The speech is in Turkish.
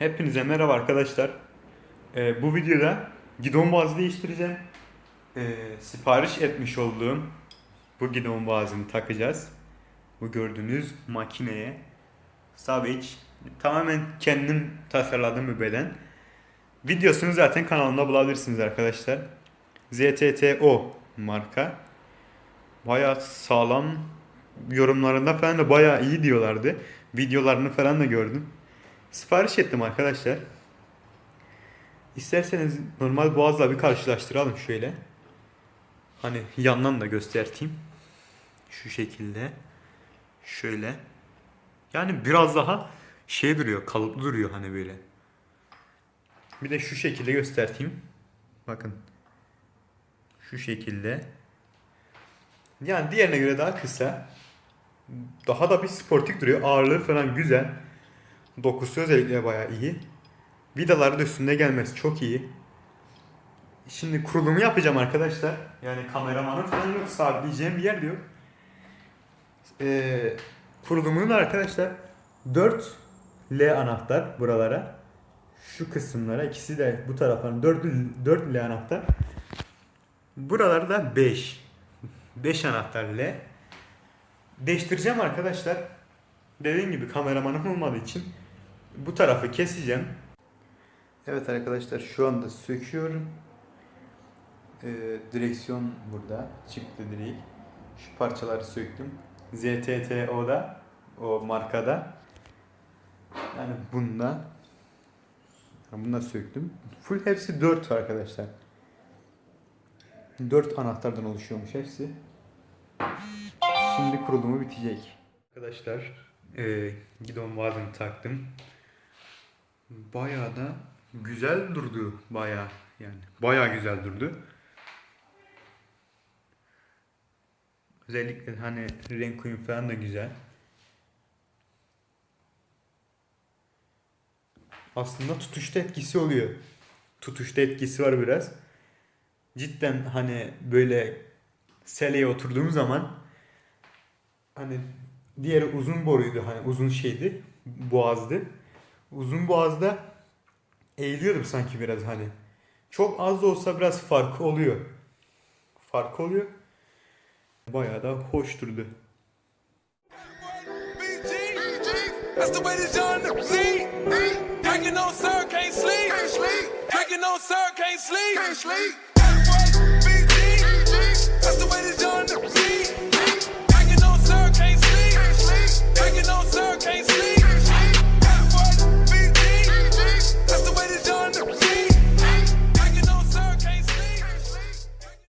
Hepinize merhaba arkadaşlar. Ee, bu videoda gidon bazı değiştireceğim. Ee, sipariş etmiş olduğum bu gidon bazını takacağız. Bu gördüğünüz makineye. Savage. Tamamen kendim tasarladığım bir beden. Videosunu zaten kanalımda bulabilirsiniz arkadaşlar. ZTTO marka. Bayağı sağlam yorumlarında falan da bayağı iyi diyorlardı. Videolarını falan da gördüm. Sipariş ettim arkadaşlar. İsterseniz normal boğazla bir karşılaştıralım şöyle. Hani yandan da göstereyim. Şu şekilde. Şöyle. Yani biraz daha şey duruyor, kalıplı duruyor hani böyle. Bir de şu şekilde göstereyim. Bakın. Şu şekilde. Yani diğerine göre daha kısa. Daha da bir sportif duruyor. Ağırlığı falan güzel. Dokusu özellikle bayağı iyi. Vidaları da üstünde gelmesi çok iyi. Şimdi kurulumu yapacağım arkadaşlar. Yani kameramanın falan yok. Sabitleyeceğim bir yer de yok. Ee, kurulumunu da arkadaşlar 4 L anahtar buralara. Şu kısımlara ikisi de bu tarafların 4, 4 L anahtar. Buralarda 5. 5 anahtar L. Değiştireceğim arkadaşlar. Dediğim gibi kameramanım olmadığı için bu tarafı keseceğim. Evet arkadaşlar şu anda söküyorum. Ee, direksiyon burada. Çıktı direkt. Şu parçaları söktüm. ZTTO'da o markada. Yani bunda bunda söktüm. Full hepsi 4 arkadaşlar. 4 anahtardan oluşuyormuş hepsi. Şimdi kurulumu bitecek. Arkadaşlar e, gidon vazını taktım. Bayağı da güzel durdu bayağı yani bayağı güzel durdu. Özellikle hani renk uyum falan da güzel. Aslında tutuşta etkisi oluyor. Tutuşta etkisi var biraz. Cidden hani böyle seleye oturduğum zaman hani diğeri uzun boruydu hani uzun şeydi boğazdı uzun boğazda eğiliyordum sanki biraz hani. Çok az da olsa biraz fark oluyor. Fark oluyor. Bayağı da hoş durdu. That's the way that John the way.